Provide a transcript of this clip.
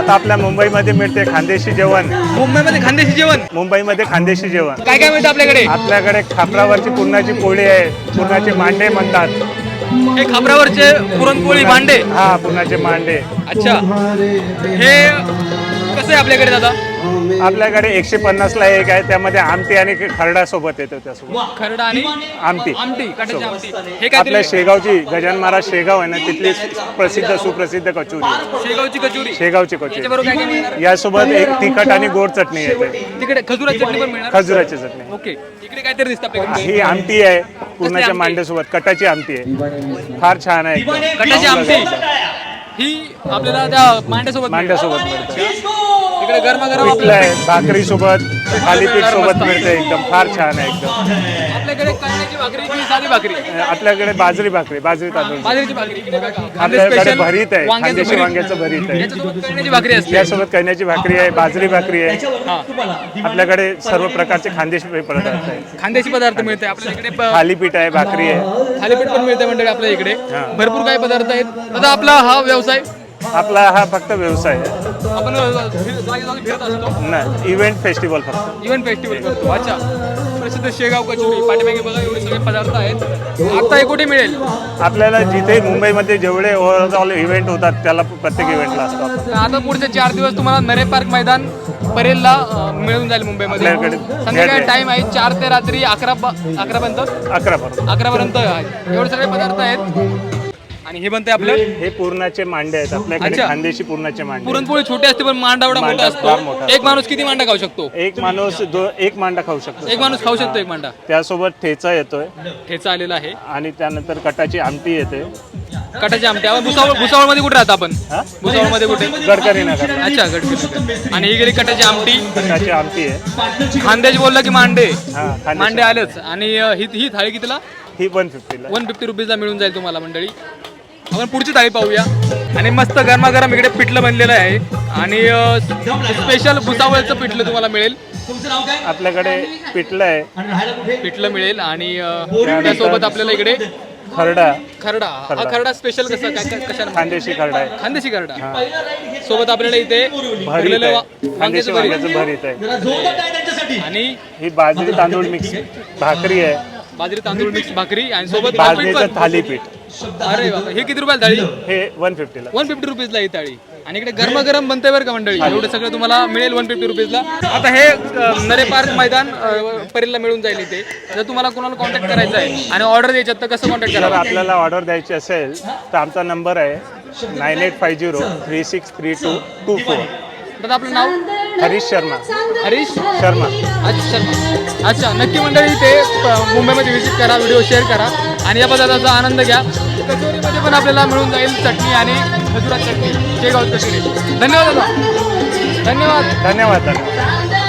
आता आपल्या मुंबईमध्ये मिळते खानदेशी जेवण. मुंबईमध्ये खानदेशी जेवण? मुंबईमध्ये खानदेशी जेवण. काय काय मिळतं आपल्याकडे? आपल्याकडे खापरावरची पुरणाची पोळी आहे. पुरणाचे मांडे म्हणतात. हे खापरावरचे पुरणपोळी भांडे? हा पुरणाचे मांडे. अच्छा. हे कसं आहे आपल्याकडे दादा? आपल्याकडे एकशे पन्नास ला एक आहे त्यामध्ये आमटी आणि खरडा सोबत येतो त्यासोबत. खरडा आणि आमटी. आमटी कटाची आमटी. हे काय आपल्या शेगावची गजान महाराज शेगाव आहे ना तिथली प्रसिद्ध सुप्रसिद्ध कचोरी. आहे. शेगावची कचोरी. शेगावची कचोरी. याच्याबरोबर काय काय मिळणार? यासोबत एक तिखट आणि गोड चटणी येते. तिकडे खजुराची चटणी पण मिळणार? खजुराची चटणी. ओके. इकडे काहीतरी दिसतं आपल्याकडे. ही आमटी आहे पूर्णाच्या आमटी? मांड्यासोबत कटाची आमटी आहे. फार छान आहे. एकदम. कटाची आमटी. ही आपल्याला त्या मांड्यासोबत मांड्यासोबत मिळते. इकडे गरमागरम पिठलं आहे भाकरी सोबत थालीपीठ सोबत मिळते एकदम फार छान आहे एकदम. आपल्याकडे कळण्याची भाकरी की साधी भाकरी. आपल्याकडे बाजरी भाकरी बाजरी तांदूळ बाजरीची भाकरी. इकडे बघा. आपल्याकडे special, भरीत आहे वांग्याचं खानदेशी भरीत. वांग्याचं भरीत आहे. याच्यासोबत कळण्याची भाकरी असते. यासोबत कण्याची भाकरी आहे बाजरी भाकरी आहे. आपल्याकडे सर्व प्रकारचे खानदेशी पदार्थ आहे खानदेशी पदार्थ मिळते. आपल्या इकडे प- थालीपीठ आहे भाकरी आहे. थालीपीठ पण मिळते मंडळी आपल्या इकडे. भरपूर काही पदार्थ आहेत. दादा आपला हा व्यवसाय? आपला हा फक्त व्यवसाय आहे. आपण फिर- जागी जागी फिरत असतो. नाही इव्हेंट फेस्टिवल फक्त. इव्हेंट फेस्टिवल करतो. अच्छा. प्रसिद्ध शेगाव कचोरी पाठीमागे बघा एवढे सगळे पदार्थ आहेत. आता हे कुठे मिळेल? आपल्याला जिथे मुंबईमध्ये जेवढे ओव्हरऑल इव्हेंट होतात त्याला प्रत्येक इव्हेंटला असतो. आता पुढचे चार दिवस तुम्हाला नरे पार्क मैदान परेलला अं, मिळून जाईल मुंबईमध्ये. आपल्याकडे. संध्याकाळी टाइम आहे चार ते रात्री अकरा अकरा पर्यंत. अकरा पर्यंत. अकरा पर्यंत आहे. एवढे सगळे पदार्थ आहेत. आणि हे बनते आपलं? हे पूर्णाचे मांडे आहेत. आपल्याकडे अच्छा. खानदेशी पूर्णाचे मांडे पुरणपोळी छोटी असते पण मांडा एवढा मोठा मांडा फार मोठा असतो. एक माणूस किती मांडा खाऊ शकतो? एक माणूस दो एक मांडा खाऊ शकतो. एक माणूस खाऊ शकतो एक मांडा. त्यासोबत ठेचा येतोय. ठेचा आलेला आहे. आणि त्यानंतर कटाची आमटी येते. कटाची आमटी आपण भुसावळ भुसावळमध्ये कुठे राहतो आपण? भुसावळमध्ये कुठे? गडकरी नगर. अच्छा गडकरी आणि ही गेली कटाची आमटी? कटाची आमटी आहे. खानदेश बोलला की मांडे. मांडे आलेच. आणि ही ही थाळी कितीला? ही वन फिफ्टीला वन फिफ्टी रुपीजला मिळून जाईल तुम्हाला मंडळी. आपण पुढची थाळी पाहूया. आणि मस्त गरमागरम इकडे पिठलं बनलेलं आहे. आणि स्पेशल भुसावळचं पिठलं तुम्हाला मिळेल. आपल्याकडे पिठलं आहे. पिठलं मिळेल आणि त्यासोबत आपल्याला इकडे खरडा. खरडा. हा खरडा. स्पेशल कसा? काय काय- कशाला खानदेशी खरडा आहे. खानदेशी खरडा. सोबत आपल्याला इथे भरीत भरलेलं आहे. वा- खानदेशी वांग्याचं भरीत. वांग्याचं भरीत आहे. आणि ही बाजरी तांदूळ मिक्स भाकरी आहे. बाजरी तांदूळ मिक्स भाकरी आणि सोबत थालीपीठ भाजणीचं पण. थालीपीठ. अरे बाबा हे किती रुपयाला थाळी? हे वन फिफ्टीला वन फिफ्टी रुपीजला ही थाळी. आणि इकडे गरमागरम बनते बरं का मंडळी? एवढं सगळं तुम्हाला मिळेल वन फिफ्टी रुपीजला आता हे नरे पार्क मैदान परेलला मिळून जाईल इथे. जर तुम्हाला कोणाला कॉन्टॅक्ट करायचा आहे आणि ऑर्डर द्यायच्यात तर कसं कॉन्टॅक्ट जर करावं आपल्याला ऑर्डर द्यायची असेल तर आमचा नंबर आहे nine eight five zero three six three two two four दादा आपलं नाव? हरीश शर्मा. हरीश शर्मा. अच्छा शर्मा. अच्छा नक्की मंडळी ते मुंबईमध्ये व्हिजिट करा व्हिडिओ शेअर करा. आणि या पदार्थाचा आनंद घ्या. कचोरीमध्ये पण आपल्याला मिळून जाईल चटणी आणि खजुरात चटणी. शेगाव कचोरी धन्यवाद दादा. धन्यवाद. धन्यवाद धन्यवाद.